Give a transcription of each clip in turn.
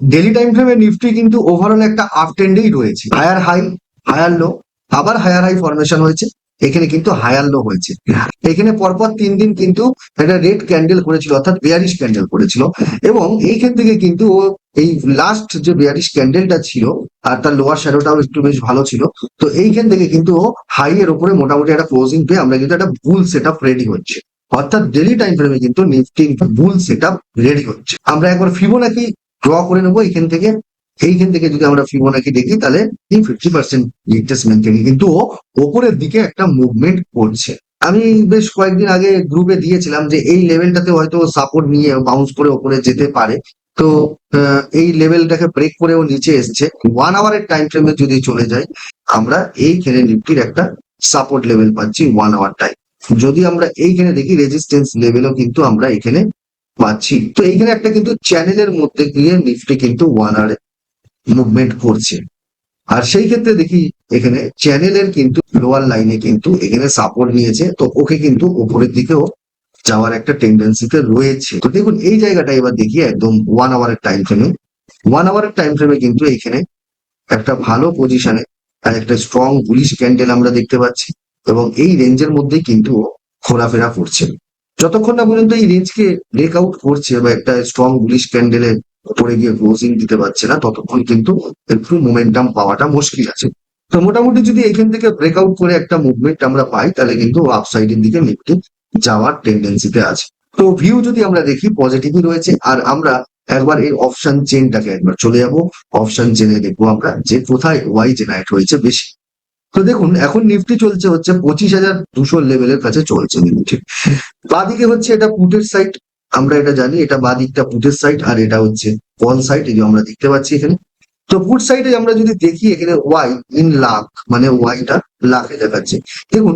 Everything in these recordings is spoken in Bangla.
ডেলি টাইম ফ্রেমে নিফটি কিন্তু ওভারঅল একটা আপ ট্রেন্ডেই রয়েছে। হায়ার হাই হায়ার লো আবার হায়ার হাই ফরমেশন হয়েছে। এখানে কিন্তু হায়ার লো হয়েছে। এখানে পরপর তিন দিন কিন্তু একটা রেড ক্যান্ডেল করেছিল, অর্থাৎ বেয়ারিশ ক্যান্ডেল করেছিল। এবং এইখান থেকে কিন্তু ও এই লাস্ট যে বেয়ারিশ ক্যান্ডেলটা ছিল, আর তার লোয়ার শ্যাডোটাও একটু বেশ ভালো ছিল। তো এইখান থেকে কিন্তু ও হাই এর উপরে মোটামুটি একটা ক্লোজিং পেয়ে আমরা কিন্তু একটা ভুল সেট আপ রেডি হচ্ছে। অর্থাৎ ডেলি টাইম ফ্রেমে কিন্তু নিফটি ভুল সেট আপ রেডি হচ্ছে। আমরা একবার ফিবোনাকি ড্র করে নেব এখান থেকে। এইখান থেকে যদি আমরা ফিবোনাকি দেখি, তাহলে ফিফটি পার্সেন্ট রিট্রেসমেন্ট থেকে কিন্তু ওপরের দিকে একটা মুভমেন্ট করছে। আমি বেশ কয়েকদিন আগে গ্রুপে দিয়েছিলাম যে এই লেভেলটাতে হয়তো সাপোর্ট নিয়ে বাউন্স করে ওপরে যেতে পারে। তো এই লেভেলটাকে ব্রেক করে ও নিচে এসছে। ওয়ান আওয়ারের টাইম ফ্রেমে যদি চলে যায় আমরা এইখানে নিফটির একটা সাপোর্ট লেভেল পাচ্ছি ওয়ান আওয়ার টাইম যদি আমরা এইখানে দেখি রেজিস্ট্যান্স লেভেলও কিন্তু আমরা এখানে পাচ্ছি। তো এইখানে একটা কিন্তু চ্যানেলের মধ্যে গিয়ে নিফটি কিন্তু ওয়ান আওয়ারে মুভমেন্ট করছে। আর সেই ক্ষেত্রে দেখি এখানে চ্যানেলের কিন্তু লোয়ার লাইনে কিন্তু এখানে সাপোর্ট নিয়েছে। তো ওকে কিন্তু উপরের দিকেও যাওয়ার একটা টেন্ডেন্সিতে রয়েছে। তো দেখুন, এই জায়গাটা এবার দেখি একদম ওয়ান আওয়ারের টাইম ফ্রেমে ওয়ান আওয়ারের টাইম ফ্রেমে কিন্তু এখানে একটা ভালো পজিশনে আর একটা স্ট্রং বুলিশ ক্যান্ডেল আমরা দেখতে পাচ্ছি। এবং এই রেঞ্জের মধ্যেই কিন্তু ঘোরাফেরা করছে। যতক্ষণ না পর্যন্ত এই রেঞ্জকে ব্রেক আউট করছে বা একটা স্ট্রং বুলিশ ক্যান্ডেলের উপরে গিয়ে ক্লোজিং দিতে পারছে না, ততক্ষণ কিন্তু একটু মোমেন্টাম পাওয়াটা মুশকিল আছে। তো মোটামুটি যদি এখান থেকে ব্রেকআউট করে একটা মুভমেন্ট আমরা পাই, তাহলে কিন্তু আপসাইডের দিকে নিফটি যাওয়ার টেন্ডেন্সিতে আছে। তো ভিউ যদি আমরা দেখি পজিটিভই রয়েছে। আর আমরা একবার এই অপশন চেনটাকে একবার চলে যাব। অপশন চেনে দেখব আমরা যে কোথায় ওয়াই জেনারেট হয়েছে বেশি। তো দেখুন, এখন নিফটি চলছে হচ্ছে পঁচিশ হাজার দুশো লেভেলের কাছে চলছে নিফটি বাদিকে হচ্ছে এটা পুটের সাইড আমরা এটা জানি, এটা বাদিকটা পুটের সাইড আর এটা হচ্ছে কল সাইড এই যে আমরা দেখতে পাচ্ছি এখানে। তো পুট সাইডে আমরা যদি দেখি, এখানে ওয়াই ইন লাখ মানে ওয়াইটা লাখে দেখাচ্ছে। দেখুন,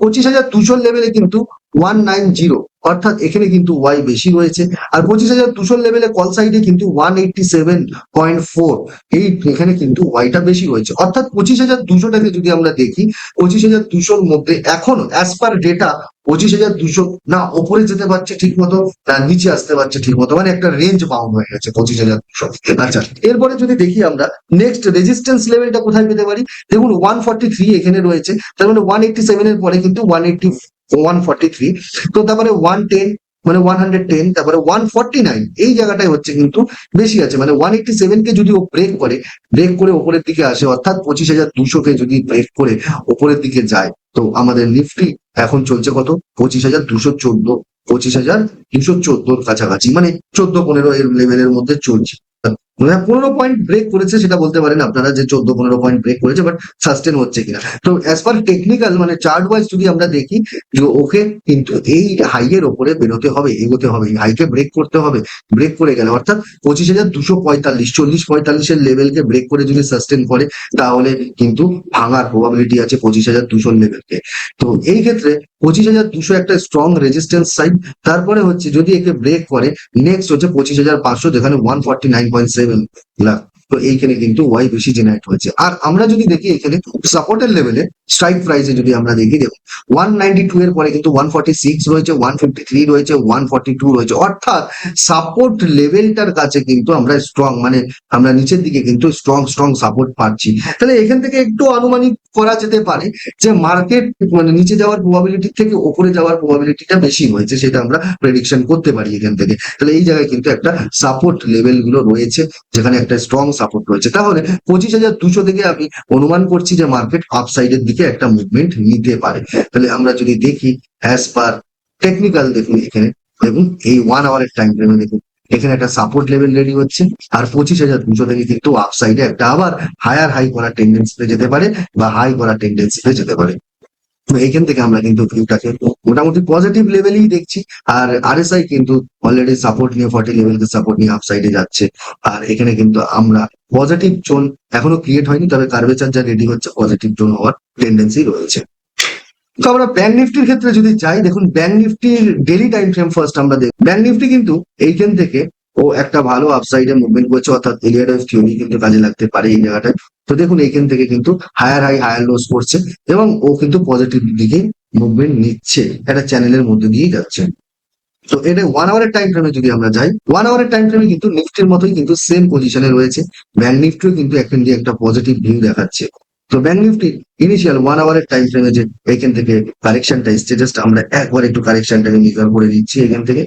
পঁচিশ হাজার দুশো লেভেলে কিন্তু ওয়ান নাইন জিরো অর্থাৎ এখানে কিন্তু ওয়াই বেশি রয়েছে। আর পঁচিশ হাজার দুশো লেভেলে কল সাইডে কিন্তু one eighty seven point four এই এখানে কিন্তু ওয়াইটা বেশি রয়েছে। অর্থাৎ পঁচিশ হাজার দুশোটাকে যদি আমরা দেখি, পঁচিশ হাজার দুশোর মধ্যে এখনও অ্যাজ পার ডেটা পঁচিশ হাজার দুশো না, ওপরে যেতে পারছে ঠিক মতো না, নিচে আসতে পারছে ঠিক মতো মানে একটা রেঞ্জ বাউন্ড হয়ে গেছে পঁচিশ হাজার দুশো। আচ্ছা এরপরে যদি দেখি আমরা নেক্সট রেজিস্ট্যান্স লেভেলটা কোথায় পেতে পারি? দেখুন ওয়ান ফর্টি থ্রি এখানে রয়েছে। তার মানে ওয়ান এইটটি সেভেন এর পরে কিন্তু one eighty one forty three তো তারপরে ওয়ান টেন মানে ওয়ান হান্ড্রেড টেন তারপরে ওয়ান ফর্টি নাইন এই জায়গাটাই হচ্ছে কিন্তু বেশি আছে। মানে ওয়ান এইটটি সেভেন কে যদি ও ব্রেক করে ব্রেক করে ওপরের দিকে আসে, অর্থাৎ পঁচিশ হাজার দুশো কে যদি ব্রেক করে ওপরের দিকে যায়, তো আমাদের নিফটি এখন চলছে কত? পঁচিশ হাজার দুশো চোদ্দ, পঁচিশ হাজার দুশো চোদ্দোর কাছাকাছি মানে চোদ্দ পনেরো এর লেভেলের মধ্যে চলছে। পনেরো পয়েন্ট ব্রেক করেছে সেটা বলতে পারেন আপনারা যে চোদ্দ, পনেরো পয়েন্ট ব্রেক করেছে বাট সাস্টেন হচ্ছে কিনা। তো অ্যাজ পার টেকনিক্যাল মানে চার্ট ওয়াইজ যদি আমরা দেখি, যে ওকে কিন্তু এই হাইয়ের ওপরে বেরোতে হবে, এগোতে হবে, এই হাইকে ব্রেক করতে হবে ব্রেক করে গেলে, অর্থাৎ পঁচিশ হাজার দুশো পঁয়তাল্লিশ, চল্লিশ পঁয়তাল্লিশের লেভেলকে ব্রেক করে যদি সাস্টেন করে, তাহলে কিন্তু ভাঙার প্রবাবিলিটি আছে পঁচিশ হাজার দুশোর লেভেলকে তো এই ক্ষেত্রে পঁচিশ হাজার দুশো একটা স্ট্রং রেজিস্ট্যান্স সাইড তারপরে হচ্ছে যদি একে ব্রেক করে নেক্সট হচ্ছে পঁচিশ হাজার পাঁচশো, যেখানে one forty nine point seven lakh তো এইখানে কিন্তু ওয়াই বেশি জেনারেট হয়েছে। আর আমরা যদি দেখি এখানে সাপোর্টের লেভেলে স্ট্রাইক প্রাইসে যদি আমরা দেখি, দেখুন ওয়ান নাইনটি টু এর পরে কিন্তু ওয়ান ফর্টি সিক্স রয়েছে ওয়ান ফিফটি থ্রি রয়েছে ওয়ান ফর্টি টু রয়েছে। অর্থাৎ সাপোর্ট লেভেলটার কাছে কিন্তু আমরা স্ট্রং মানে আমরা নিচের দিকে কিন্তু স্ট্রং স্ট্রং সাপোর্ট পাচ্ছি। তাহলে এখান থেকে একটু আনুমানিক করা যেতে পারে যে মার্কেট মানে নিচে যাওয়ার প্রবাবিলিটি থেকে ওপরে যাওয়ার প্রবাবিলিটিটা বেশি হয়েছে, সেটা আমরা প্রেডিকশন করতে পারি এখান থেকে। তাহলে এই জায়গায় কিন্তু একটা সাপোর্ট লেভেলগুলো রয়েছে, যেখানে একটা স্ট্রং সাপোর্ট রয়েছে। তাহলে পঁচিশ হাজার দুশো থেকে আমি অনুমান করছি যে মার্কেট আপসাইডের দিকে একটা মুভমেন্ট নিতে পারে। তাহলে আমরা যদি দেখি অ্যাজ পার টেকনিক্যাল দেখুন এখানে। দেখুন, এই ওয়ান আওয়ারের টাইম ফ্রেমে দেখুন। এখানে একটা সাপোর্ট লেভেল রেডি হচ্ছে আর পঁচিশ হাজার দুশো থেকে কিন্তু আপসাইডে একটা আবার হায়ার হাই করার টেন্ডেন্সিতে যেতে পারে বা হাই করার টেন্ডেন্সিতে যেতে পারে। তো এইখান থেকে আমরা কিন্তু ভিউটাকে মোটামুটি পজিটিভ লেভেলেই দেখছি। আর আরএসআই কিন্তু অলরেডি সাপোর্ট নিয়ে ফর্টি লেভেলকে সাপোর্ট নিয়ে আপসাইডে যাচ্ছে। আর এখানে কিন্তু আমরা পজিটিভ জোন এখনও ক্রিয়েট হয়নি, তবে কার্ভেচার যা রেডি হচ্ছে পজিটিভ জোন হওয়ার টেন্ডেন্সি রয়েছে। তো আমরা ব্যাংক নিফটির ক্ষেত্রে যদি যাই, দেখুন ব্যাংক নিফটির ডেলি টাইম ফ্রেম ফার্স্ট আমরা দেখি ব্যাংক নিফটি কিন্তু এইখান থেকে ও একটা ভালো আপসাইডে মুভমেন্ট করছে, অর্থাৎ এলিয়ার থিওরি কিন্তু কাজে লাগতে পারে এই জায়গাটায়। তো দেখুন, এইখান থেকে কিন্তু হায়ার হাই হায়ার লোস করছে এবং ও কিন্তু পজিটিভ দিকে মুভমেন্ট নিচ্ছে, একটা চ্যানেলের মধ্যে দিয়েই যাচ্ছে। তো এটা ওয়ান আওয়ারের টাইম ফ্রেমে যদি আমরা যাই ওয়ান আওয়ারের টাইম ফ্রেমে কিন্তু নিফটির মতোই কিন্তু সেম পজিশনে রয়েছে। ব্যাংক নিফটিও কিন্তু এখন দিয়ে একটা পজিটিভ ভিউ দেখাচ্ছে। তো ব্যাংক নিফটি ইনিশিয়াল ওয়ান আওয়ারের টাইম ফ্রেমে যে এখান থেকে কারেকশনটা এসছে জাস্ট আমরা একবার একটু কারেকশনটাকে মেজার করে দিচ্ছি এখান থেকে।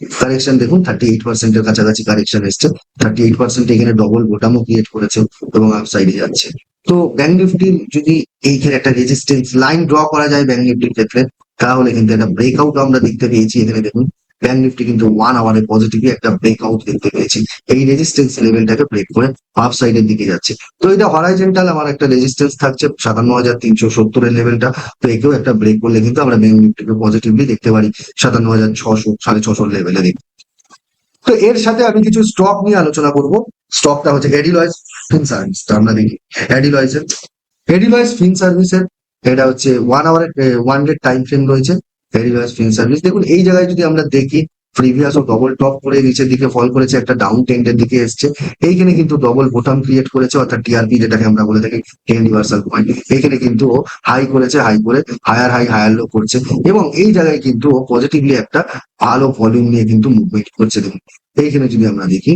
কারেকশন দেখুন থার্টি এইট পার্সেন্টের কাছাকাছি কারেকশন এসছে। থার্টি এইট পার্সেন্ট এখানে ডবল বোটামও ক্রিয়েট করেছে এবং আপসাইডে যাচ্ছে। তো ব্যাংক নিফটির যদি এইখানে একটা রেজিস্টেন্স লাইন ড্র করা যায় ব্যাংক নিফটির ক্ষেত্রে, তাহলে কিন্তু একটা ব্রেকআউট আমরা দেখতে পেয়েছি। এখানে দেখুন ব্যাংক নিফটি কিন্তু ওয়ান আওয়ারে পজিটিভলি একটা ব্রেকআউট দেখতে পেয়েছি। এই রেজিস্ট্যান্স লেভেলটাকে ব্রেক করে আপ সাইডের দিকে যাচ্ছে। তো এটা হরাইজেন্টাল আমার একটা রেজিস্ট্যান্স থাকছে, সাতান্ন হাজার তিনশো সত্তরের লেভেলটা তো একেও একটা ব্রেক করলে কিন্তু আমরা ব্যাংক নিফটিকে পজিটিভলি দেখতে পারি, সাতান্ন হাজার ছশো, সাড়ে ছশোর লেভেলে দেখি তো এর সাথে আমি কিছু স্টক নিয়ে আলোচনা করব। স্টকটা হচ্ছে এডিলয়েস ফিন সার্ভিস আমরা দেখি। এডিলয়েসের এডিলয়েস ফিন সার্ভিসের এটা হচ্ছে ওয়ান আওয়ারের ওয়ান ডে টাইম ফ্রেম রয়েছে। সার্ভিস দেখুন, এই জায়গায় যদি আমরা দেখি প্রিভিয়াস ও ডবল টপ করে নিচের দিকে ফল করেছে, একটা ডাউন টেন্ডের দিকে এসছে। এইখানে কিন্তু ডবল বোটাম ক্রিয়েট করেছে, অর্থাৎ টিআরপি যেটাকে আমরা বলে থাকি টেন রিভার্সাল পয়েন্ট এইখানে কিন্তু ও হাই করেছে হাই করে হায়ার হাই হায়ার লো করছে। এবং এই জায়গায় কিন্তু পজিটিভলি একটা ভালো ভলিউম নিয়ে কিন্তু মুভমেন্ট করছে। দেখুন, এইখানে যদি আমরা দেখি,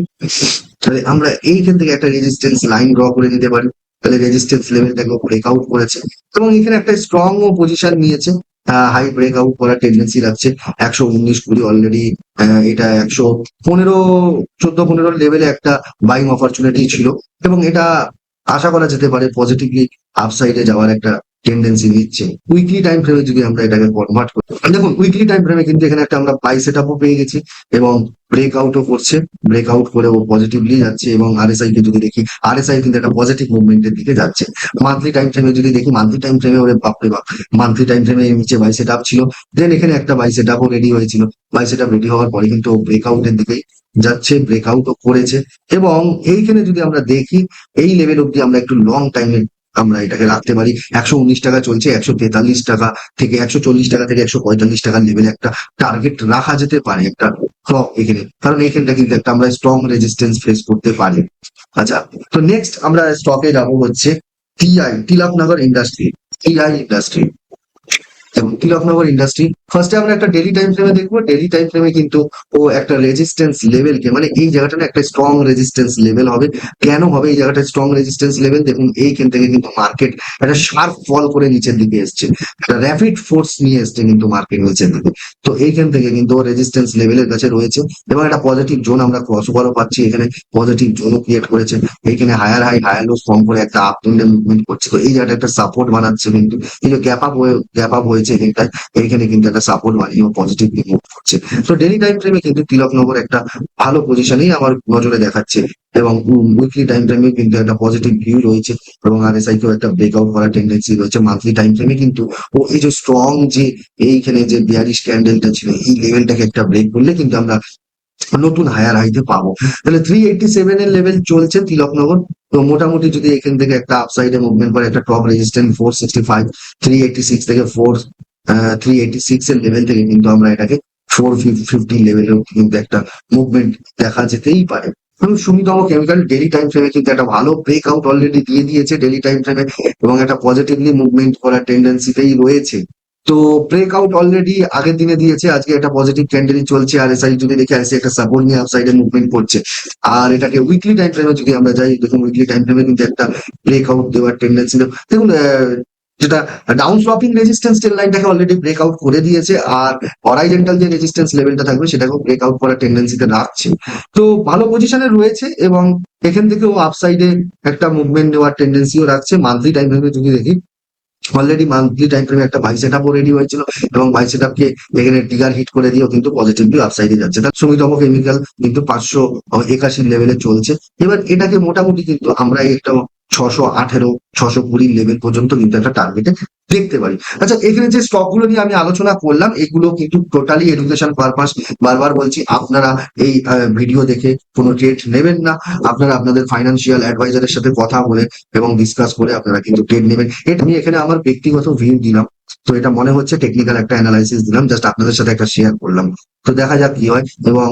তাহলে আমরা এইখান থেকে একটা রেজিস্ট্যান্স লাইন ড্র করে নিতে পারি। তাহলে রেজিস্ট্যান্স লেভেলটাকে ব্রেকআউট করেছে। এবং এখানে একটা স্ট্রং ও পজিশন নিয়েছে। হাই ব্রেক আউট করার টেন্ডেন্সি রাখছে। একশো উনিশ কুড়ি অলরেডি এটা একশো পনেরো, চোদ্দ পনেরো লেভেলে একটা বাইং অপরচুনিটি ছিল। এবং এটা আশা করা যেতে পারে পজিটিভলি আপসাইডে যাওয়ার একটা টেন্ডেন্সি নিচ্ছে উইকলি টাইম ফ্রেমে যদি আমরা এটাকে কনভার্ট করি দেখুন উইকলি টাইম ফ্রেমে কিন্তু এখানে একটা আমরা বাই সেট আপও পেয়ে গেছি এবং ব্রেক ব্রেকআউটও করছে। ব্রেকআউট করে ও পজিটিভলি যাচ্ছে এবং আরএসআই কে যদি দেখি আরএসআই কিন্তু একটা পজিটিভ মুভমেন্টের দিকে যাচ্ছে। মান্থলি টাইম ফ্রেমে যদি দেখি মান্থলি টাইম ফ্রেমে ওরে বাপরে বাপ মান্থলি টাইম ফ্রেমে নিচে বাই সেট আপ ছিল। দেন এখানে একটা বাই সেট আপও রেডি হয়েছিল। বাই সেট আপ রেডি হওয়ার পরে কিন্তু ব্রেকআউটের দিকেই যাচ্ছে ব্রেক ব্রেকআউটও করেছে। এবং এইখানে যদি আমরা দেখি, এই লেভেল অব্দি আমরা একটু লং টাইমে আমরা এটাকে রাখতে পারি। একশো উনিশ টাকা চলছে, একশো তেতাল্লিশ টাকা থেকে একশো চল্লিশ টাকা থেকে একশো পঁয়তাল্লিশ টাকার লেভেল একটা টার্গেট রাখা যেতে পারে, একটা ক্লক এখানে। কারণ এখানটা কিন্তু একটা আমরা স্ট্রং রেজিস্ট্যান্স ফেস করতে পারি। আচ্ছা তো নেক্সট আমরা স্টকে যাব হচ্ছে TI Tilaknagar industry TI industry এবং তিলকনগর ইন্ডাস্ট্রি ফার্স্টে আমরা একটা ডেলি টাইম ফ্রেমে দেখব ডেলি টাইম ফ্রেমে কিন্তু ও একটা রেজিস্ট্যান্স লেভেলকে মানে এই জায়গাটা না একটা স্ট্রং রেজিস্ট্যান্স লেভেল হবে। কেন হবে এই জায়গাটা স্ট্রং রেজিস্ট্যান্স লেভেল দেখুন এইখান থেকে কিন্তু মার্কেট একটা শার্প ফল করে নিচের দিকে এসছে। একটা র্যাপিড ফোর্স নিয়ে এসছে কিন্তু মার্কেট নিচের দিকে। তো এইখান থেকে কিন্তু ও রেজিস্ট্যান্স লেভেলের কাছে রয়েছে। এবং একটা পজিটিভ জোন আমরা ক্রস ওভারও পাচ্ছি, এখানে পজিটিভ জোনও ক্রিয়েট করেছে। এইখানে higher high higher low form করে একটা আপ মুভমেন্ট করছে। তো এই জায়গাটা একটা সাপোর্ট বানাচ্ছে কিন্তু। যে গ্যাপ আপ হয়ে গ্যাপ আপ হয়েছে এখানটায়, এইখানে কিন্তু একটা সাপোর্ট বানিয়ে পজিটিভলি মুভ করছে। তো ডেলি টাইম ফ্রেমে কিন্তু তিলকনগর একটা ভালো পজিশনেই আমার নজরে দেখাচ্ছে এবং উইকলি টাইম ফ্রেমে কিন্তু একটা পজিটিভ ভিউ রয়েছে এবং আরএসআই কেও একটা ব্রেকআউট করার টেন্ডেন্সি রয়েছে। মান্থলি টাইম ফ্রেমে কিন্তু ও এই যে স্ট্রং যে এইখানে যে বিয়ারিশ ক্যান্ডেলটা ছিল, এই লেভেলটাকে একটা ব্রেক করলে কিন্তু আমরা নতুন হায়ার হাইতে পাবো। তাহলে থ্রি এইটটি সেভেন এর লেভেল চলছে তিলকনগর তো মোটামুটি যদি এখান থেকে একটা আপসাইডে মুভমেন্ট করে, একটা top resistant four sixty five three eighty six থেকে ফোর থ্রি এইটি সিক্স এর লেভেল থেকে কিন্তু আমরা এটাকে ফোর ফিফটি লেভেলেও কিন্তু একটা মুভমেন্ট দেখা যেতেই পারে। সুমিতম কেমিক্যাল ডেলি টাইম ফ্রেমে কিন্তু একটা ভালো ব্রেকআউট অলরেডি দিয়ে দিয়েছে ডেলি টাইম ফ্রেমে এবং একটা পজিটিভলি মুভমেন্ট করার টেন্ডেন্সিতেই রয়েছে। তো ব্রেকআউট অলরেডি আগের দিনে দিয়েছে, আজকে একটা পজিটিভ ক্যান্ডেলই চলছে আর এসআই যদি দেখে আসে একটা সাপোর্ট নিয়ে আপসাইডে মুভমেন্ট করছে। আর এটাকে উইকলি টাইম ফ্রেমে যদি আমরা যাই, দেখুন উইকলি টাইম ফ্রেমে কিন্তু একটা ব্রেকআউট দেওয়ার টেন্ডেন্সি দেখুন যেটা ডাউন স্লপিং রেজিস্ট্যান্স টেল লাইনটাকে অলরেডি ব্রেকআউট করে দিয়েছে, আর হরাইজেন্টাল যে রেজিস্ট্যান্স লেভেলটা থাকবে সেটাকেও ব্রেকআউট করার টেন্ডেন্সিতে রাখছে। তো ভালো পজিশনে রয়েছে এবং এখান থেকেও আপসাইডে একটা মুভমেন্ট নেওয়ার টেন্ডেন্সিও রাখছে। মান্থলি টাইম ফ্রেমে যদি দেখি অলরেডি মান্থলি টাইম ফ্রেমে একটা বাই সেট আপও রেডি হয়েছিল এবং বাই সেট আপকে এখানে টিগার হিট করে দিয়েও কিন্তু পজিটিভলি আপসাইডে যাচ্ছে। তার সুমিতম কেমিক্যাল কিন্তু পাঁচশো একাশি লেভেলে চলছে। এবার এটাকে মোটামুটি কিন্তু আমরা একটা ছশো আঠেরো ছশো কুড়ি লেভেল পর্যন্ত কিন্তু একটা টার্গেটে দেখতে পারি। আচ্ছা এখানে যে স্টকগুলো নিয়ে আমি আলোচনা করলাম এগুলো কিন্তু টোটালি এডুকেশন পারপাস বারবার বলছি, আপনারা এই ভিডিও দেখে কোনো ট্রেড নেবেন না। আপনারা আপনাদের ফাইন্যান্সিয়াল অ্যাডভাইজারের সাথে কথা বলে এবং ডিসকাস করে আপনারা কিন্তু ট্রেড নেবেন। এটা আমি এখানে আমার ব্যক্তিগত ভিউ দিলাম। তো এটা মনে হচ্ছে টেকনিক্যাল একটা অ্যানালাইসিস দিলাম জাস্ট আপনাদের সাথে একটা শেয়ার করলাম। তো দেখা যাক কি হয় এবং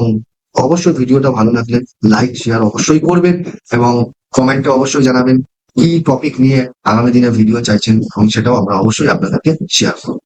অবশ্যই ভিডিওটা ভালো লাগলে লাইক শেয়ার অবশ্যই করবেন এবং কমেন্টে অবশ্যই জানাবেন কি টপিক নিয়ে আগামী দিনে ভিডিও চাইছেন এবং সেটাও আমরা অবশ্যই আপনাদেরকে শেয়ার করব।